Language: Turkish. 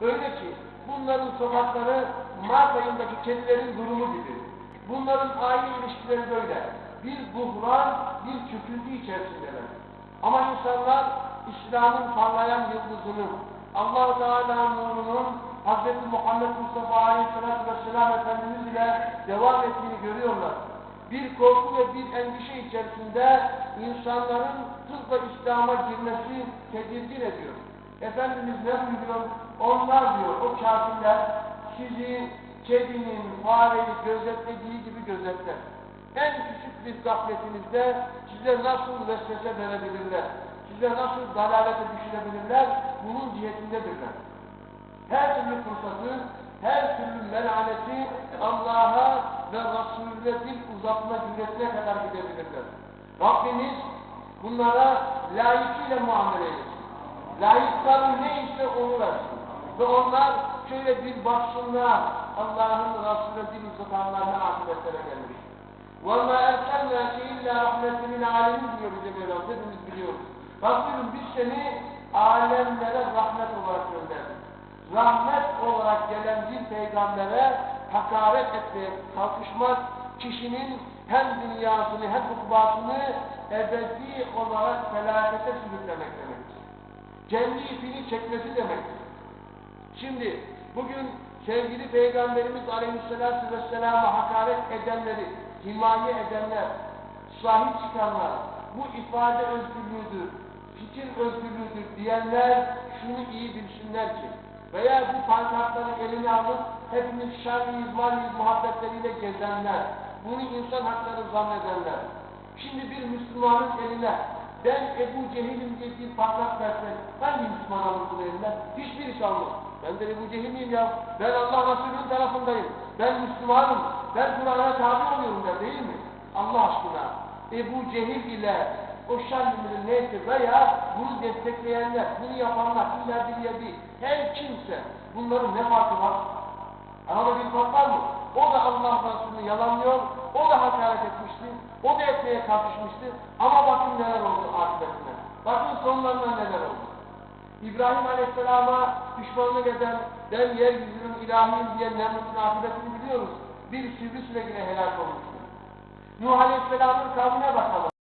Öyle ki bunların sokakları Mart ayındaki kedilerin durumu gibi. Bunların aile ilişkileri böyle. Bir buhran, bir çöküntü içerisindeler. Ama insanlar İslam'ın parlayan yıldızını, allah Teala nurunun Hz. Muhammed Mustafa Aleyhisselatü Vesselam Efendimiz ile devam ettiğini görüyorlar. Bir korku ve bir endişe içerisinde insanların tıpkı İslam'a girmesi tedirgin ediyor. Efendimiz ne buyuruyor? Onlar diyor, o kafirler sizi kedinin, fareyi gözetlediği gibi gözetler. En küçük bir gafletinizde size nasıl vesvese verebilirler, size nasıl dalalete düşürebilirler, bunun cihetindedirler. Her türlü fırsatı, her türlü melaneti Allah'a ve Resulüne dil uzatma cüretine kadar gidebilirler. Rabbimiz bunlara layıkıyla muamele etsin. Layıkları neyse onu versin. Ve onlar şöyle bir baksınlar Allah'ın Resulüne dil uzatanlarına ahiretlere gelmiş. وَمَا اَرْسَلْنَاكَ اِلَّا رَحْمَةً لِلْعَالَمِينَ diyor bize Mevlam. Hepimiz biliyoruz. Rabbim biz seni alemlere rahmet olarak gönderdik. Rahmet olarak gelen bir peygambere hakaret etmeye kalkışmak kişinin hem dünyasını hem ukbasını ebedi olarak felakete sürüklemek demektir. Kendi ipini çekmesi demektir. Şimdi bugün sevgili Peygamberimiz Aleyhisselatü Vesselam'a hakaret edenleri, himaye edenler, sahip çıkanlar, bu ifade özgürlüğüdür, fikir özgürlüğüdür diyenler şunu iyi bilsinler ki, veya bu pankartları eline alıp hepimiz şerriyiz, maliyiz muhabbetleriyle gezenler, bunu insan hakları zannedenler, şimdi bir Müslümanın eline ben Ebu Cehil'im diye bir pankart verse hangi Müslüman alır bunu eline? Hiçbirisi almaz. Ben de Ebu Cehil miyim ya? Ben Allah Resulü'nün tarafındayım. Ben Müslümanım. Ben Kur'an'a tabi oluyorum der değil mi? Allah aşkına. Ebu Cehil ile o şerliminin neyse veya bunu destekleyenler, bunu yapanlar, illa bir yedi, her kimse bunların ne farkı var? Arada bir fark var mı? O da Allah Resulü'nü yalanlıyor, o da hakaret etmişti, o da etmeye kalkışmıştı. Ama bakın neler oldu sonlarına neler oldu. İbrahim Aleyhisselam'a düşmanlık eden, ben yeryüzünün ilahiyim diyen Nemrut'un akıbetini biliyoruz. Bir sivrisinek ile helak olmuştu. Nuh Aleyhisselam'ın kavmine bakalım.